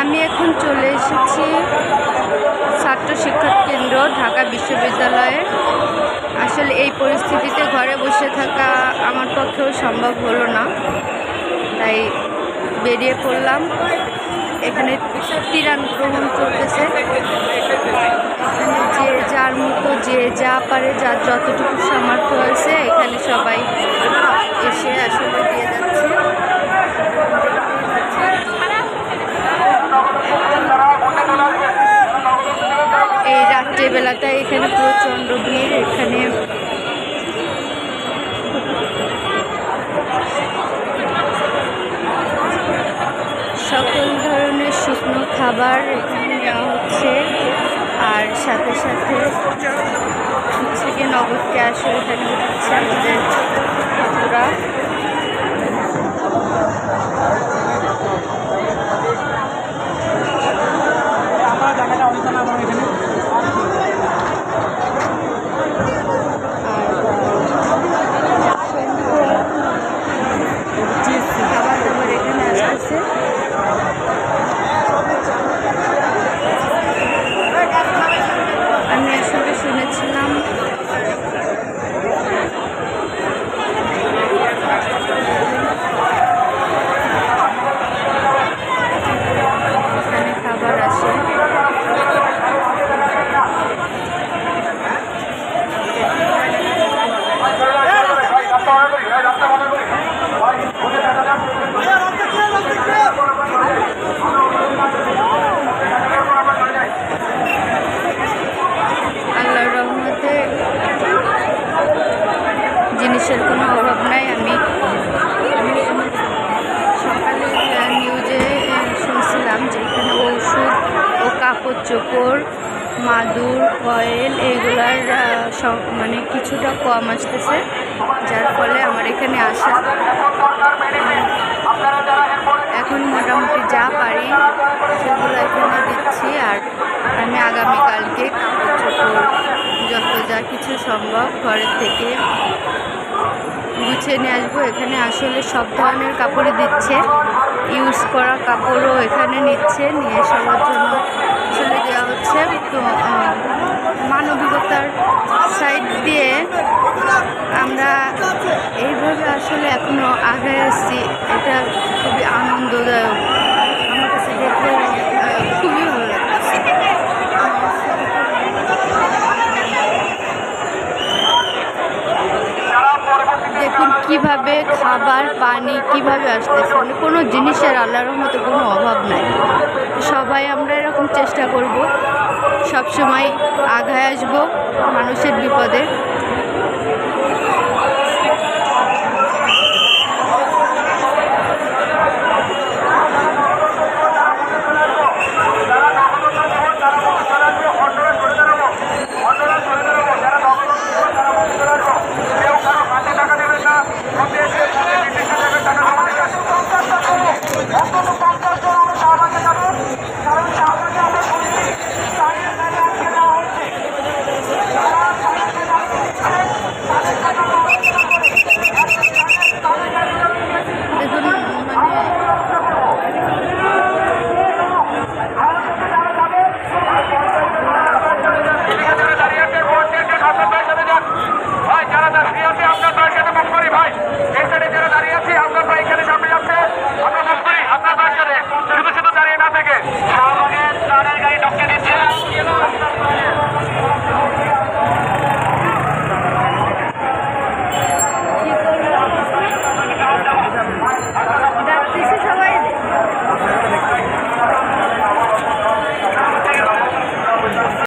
আমি এখন চলে এসেছি ছাত্র শিক্ষা কেন্দ্র, ঢাকা বিশ্ববিদ্যালয়ে আসলে এই পরিস্থিতিতে ঘরে বসে থাকা আমার পক্ষেও সম্ভব হলো না। তাই বেরিয়ে পড়লাম। এখানে তিরান গ্রহণ চলতেছে। এখানে যে যার মতো যে যা পারে, যার যতটুকু রাত্রেবেলাটা এখানে প্রচণ্ড ভিড়, এখানে সকল ধরনের শুকনো খাবার এখানে নেওয়া হচ্ছে। আর সাথে সাথে হচ্ছে কি নগদ ক্যাশও এখানে দিচ্ছে আমাদের ছাত্ররা খাবার দাবার এখানে আসতেছে আমি আসলে শুনেছিলাম এখানে খাবার আসে আল্লাহর রহমতে জিনিসের কোনো অভাব নাই। আমি সকালে নিউজে শুনছিলাম যে এখানে ওষুধ ও কাপড় চোপড়, মাদুর অয়েল এইগুলার মানে কিছুটা কম আসতেছে, যার ফলে আমার এখানে আসা এখন মোটামুটি যা পারি সেগুলো এখানে দিচ্ছি আর আমি আগামীকালকে কাপড় চোপড় যত যা কিছু সম্ভব ঘরের থেকে গুছিয়ে নিয়ে আসব। এখানে আসলে সব ধরনের কাপড়ই দিচ্ছে। ইউজ করা কাপড়ও এখানে নিচ্ছে। নিয়ে সবার জন্য আসলে দেওয়া হচ্ছে। তো মানবিকতার সাইড দিয়ে আমরা এইভাবে আসলে এখনও আগে এসেছি কীভাবে খাবার, পানি কীভাবে আসতেছে? মানে কোনো জিনিসের আল্লাহর মতো কোনো অভাব নাই। সবাই আমরা এরকম চেষ্টা করব। সবসময় আগায় আসব মানুষের বিপদে।